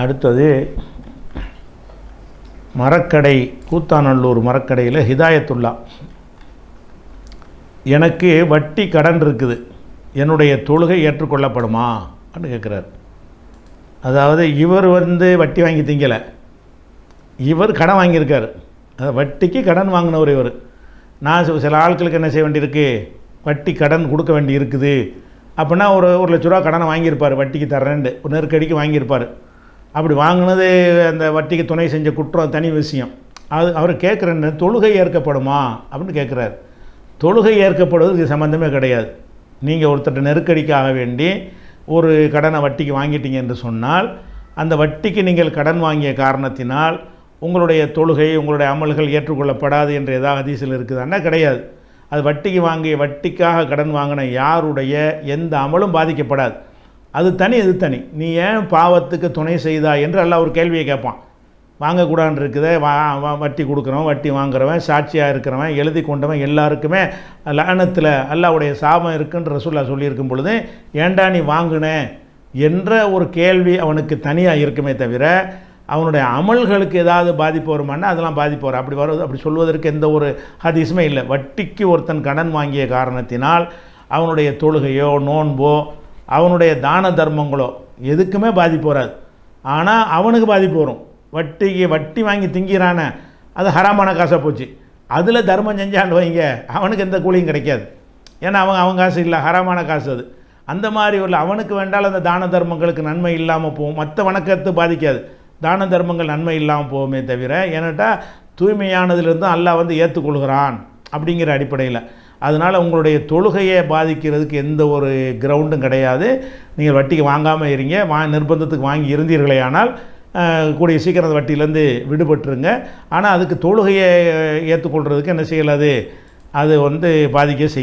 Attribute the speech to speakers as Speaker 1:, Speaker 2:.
Speaker 1: அடுத்தது மரக்கடை கூத்தாநல்லூர் மரக்கடையில் ஹிதாயத்துல்லா. எனக்கு வட்டி கடன் இருக்குது. என்னுடைய தொழுகை ஏற்றுக்கொள்ளப்படுமா? அப்படின்னு கேட்குறாரு. அதாவது இவர் வந்து வட்டி வாங்கி திங்கலை. இவர் கடன் வாங்கியிருக்கார். அது வட்டிக்கு கடன் வாங்கினவர் இவர். நான் சில- சில ஆட்களுக்கு என்ன செய்ய வேண்டியிருக்கு? வட்டி கடன் கொடுக்க வேண்டி இருக்குது அப்படின்னா ஒரு ஒரு லட்ச ரூபா கடனை வாங்கியிருப்பார். வட்டிக்கு தரேன்ட்டு ஒரு நெருக்கடிக்கு வாங்கியிருப்பார். அப்படி வாங்கினது அந்த வட்டிக்கு துணை செஞ்ச குற்றம் தனி விஷயம். அது அவர் கேட்குறேன்னு தொழுகை ஏற்கப்படுமா? அப்படின்னு கேட்குறாரு. தொழுகை ஏற்கப்படுவதுக்கு சம்மந்தமே கிடையாது. நீங்கள் ஒருத்தர்ட்ட நெருக்கடிக்காக வேண்டி ஒரு கடனை வட்டிக்கு வாங்கிட்டீங்க என்று சொன்னால் அந்த வட்டிக்கு நீங்கள் கடன் வாங்கிய காரணத்தினால் உங்களுடைய தொழுகை உங்களுடைய அமல்கள் ஏற்றுக்கொள்ளப்படாது என்று ஏதாவது ஹதீஸில் இருக்குதான்னா கிடையாது. அது வட்டிக்கு வாங்கிய வட்டிக்காக கடன் வாங்கின யாருடைய எந்த அமலும் பாதிக்கப்படாது. அது தனி இது தனி. நீ ஏன் பாவத்துக்கு துணை செய்தா என்று எல்லாம் ஒரு கேள்வியை கேட்பான். வாங்கக்கூடாதுன்னு இருக்குதே வா வா- வட்டி கொடுக்குறவன் வட்டி வாங்குறவன் சாட்சியாக இருக்கிறவன் எழுதி கொண்டவன் எல்லாருக்குமே லகனத்தில் அல்லாவுடைய சாபம் இருக்குன்ற ரசூல்லா சொல்லியிருக்கும் பொழுது ஏண்டா நீ வாங்குன? என்ற ஒரு கேள்வி அவனுக்கு தனியாக இருக்குமே தவிர அவனுடைய அமல்களுக்கு ஏதாவது பாதிப்பு வருமானா அதெல்லாம் பாதிப்பு வரும் அப்படி வருவது அப்படி சொல்வதற்கு எந்த ஒரு ஹதீஸுமே இல்லை. வட்டிக்கு ஒருத்தன் கடன் வாங்கிய காரணத்தினால் அவனுடைய தொழுகையோ நோன்போ அவனுடைய தான தர்மங்களோ எதுக்குமே பாதிப்பு வராது. ஆனால் அவனுக்கு பாதிப்பு வரும். வட்டிக்கு வட்டி வாங்கி திங்கிறானே அது ஹராமான காசாக போச்சு. அதில் தர்மம் செஞ்சான்னு வைங்க அவனுக்கு எந்த கூலியும் கிடைக்காது. ஏன்னா அவன் அவன் காசு இல்லை ஹராமான காசு அது. அந்த மாதிரி உள்ள அவனுக்கு வேண்டால் அந்த தான தர்மங்களுக்கு நன்மை இல்லாமல் போகும். மற்ற வணக்கத்தை பாதிக்காது. தான தர்மங்கள் நன்மை இல்லாமல் போகுமே தவிர ஏன்னாட்டா தூய்மையானதுலேருந்தும் அல்லாஹ் வந்து ஏற்றுக்கொள்கிறான் அப்படிங்கிற அடிப்படையில். அதனால் உங்களுடைய தொழுகையை பாதிக்கிறதுக்கு எந்த ஒரு கிரவுண்டும் கிடையாது. நீங்கள் வட்டிக்கு வாங்காமல் இருங்க. வா நிர்பந்தத்துக்கு வாங்கி இருந்தீர்களே ஆனால் கூடிய சீக்கிரம் வட்டியிலேருந்து விடுபட்டுருங்க. ஆனால் அதுக்கு தொழுகையை ஏற்றுக்கொள்கிறதுக்கு என்ன செய்யலாது? அது வந்து பாதிக்க செய்யும்